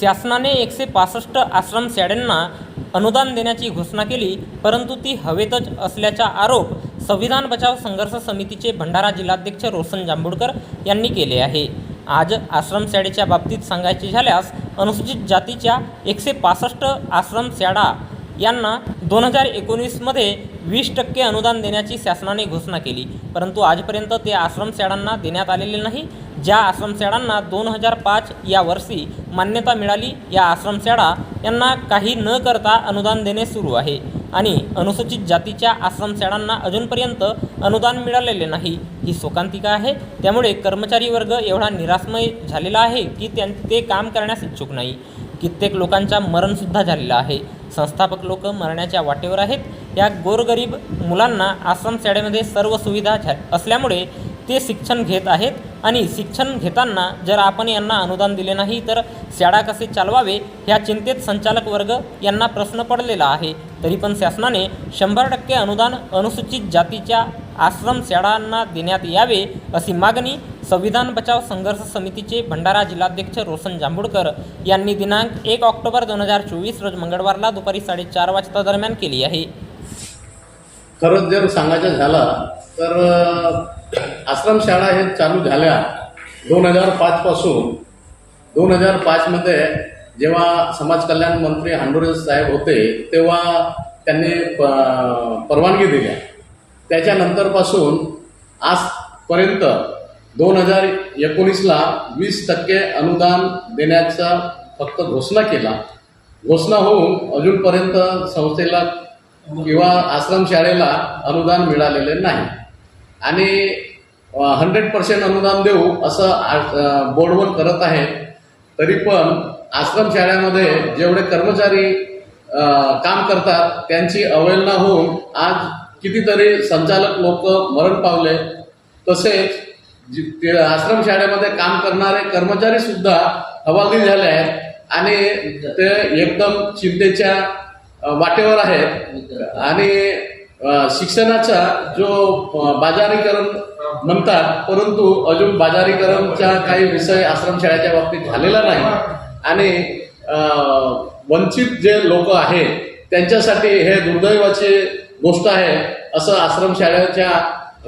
शासनाने एकशे पासष्ट आश्रमशाळांना अनुदान देण्याची घोषणा केली परंतु ती हवेतच असल्याचा आरोप संविधान बचाव संघर्ष समितीचे भंडारा जिल्हाध्यक्ष रोशन जांभूडकर यांनी केले आहे. आज आश्रमशाळेच्या बाबतीत सांगायचे झाल्यास अनुसूचित जातीच्या एकशे पासष्ट आश्रमशाळा यांना दोन हजार एकोणीसमध्ये वीस टक्के अनुदान देण्याची शासनाने घोषणा केली. परंतु आजपर्यंत ते आश्रमशाळांना देण्यात आलेले नाही. ज्या आश्रमशाळांना दोन हजार पाच या वर्षी मान्यता मिळाली या आश्रमशाळा यांना काही न करता अनुदान देणे सुरू आहे. आणि अनुसूचित जातीच्या आश्रमशाळांना अजूनपर्यंत अनुदान मिळालेले नाही. ही शोकांतिका आहे. त्यामुळे कर्मचारी वर्ग एवढा निराशमय झालेला आहे की त्यां ते काम करण्यास इच्छुक नाही. कित्येक लोकांचा मरणसुद्धा झालेला आहे. संस्थापक लोक मरण्याच्या वाटेवर आहेत. या गोरगरीब मुलांना आश्रम शाळेमध्ये सर्व सुविधा झा असल्यामुळे ते शिक्षण घेत आहेत. आणि शिक्षण घेताना जर आपण यांना अनुदान दिले नाही तर शाळा कसे चालवावे ह्या चिंतेत संचालक वर्ग यांना प्रश्न पडलेला आहे. तरी पण शासनाने शंभर टक्के अनुदान अनुसूचित जातीच्या आश्रम शाळांना देण्यात यावे अशी मागणी संविधान बचाव संघर्ष समितीचे भंडारा जिल्हाध्यक्ष रोशन जांभूडकर यांनी दिनांक एक ऑक्टोबर दोन हजार चोवीस रोज मंगळवारला दुपारी साडेचार वाजता दरम्यान केली आहे. खरंच जर सांगायचं झालं तर आश्रमशाळा हे चालू झाल्या दोन हजार पाचपासून दोन हजार पाचमध्ये जेव्हा समाज कल्याण मंत्री हांडुरे साहेब होते तेव्हा त्यांनी प- परवानगी दिल्या. त्याच्यानंतरपासून आजपर्यंत दोन हजार एकोणीसला वीस टक्के अनुदान देण्याचा फक्त घोषणा केला. घोषणा होऊन अजूनपर्यंत संस्थेला किंवा आश्रमशाळेला अनुदान मिळालेले नाही. आणि हंड्रेड पर्सेंट अनुदान देऊ असं बोर्डवर करत आहे तरी पण आश्रमशाळेमध्ये जेवढे कर्मचारी काम करतात त्यांची अवहेलना होऊन आज कितीतरी संचालक लोक मरण पावले. तसेच जी- ते आश्रमशाळेमध्ये काम करणारे कर्मचारी सुद्धा हवालदिल झाले आहेत. आणि ते एकदम चिंतेच्या वाटेवर आहेत. आणि शिक्षणाचा जो बाजारीकरण म्हणतात परंतु अजून बाजारीकरणचा काही विषय आश्रमशाळेच्या बाबतीत झालेला नाही. आणि वंचित जे लोक आहेत त्यांच्यासाठी हे दुर्दैवाची गोष्ट आहे असं आश्रमशाळेच्या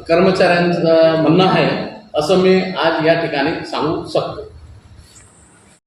कर्मचाऱ्यांचं म्हणणं आहे. असं मी आज या ठिकाणी सांगू शकतो.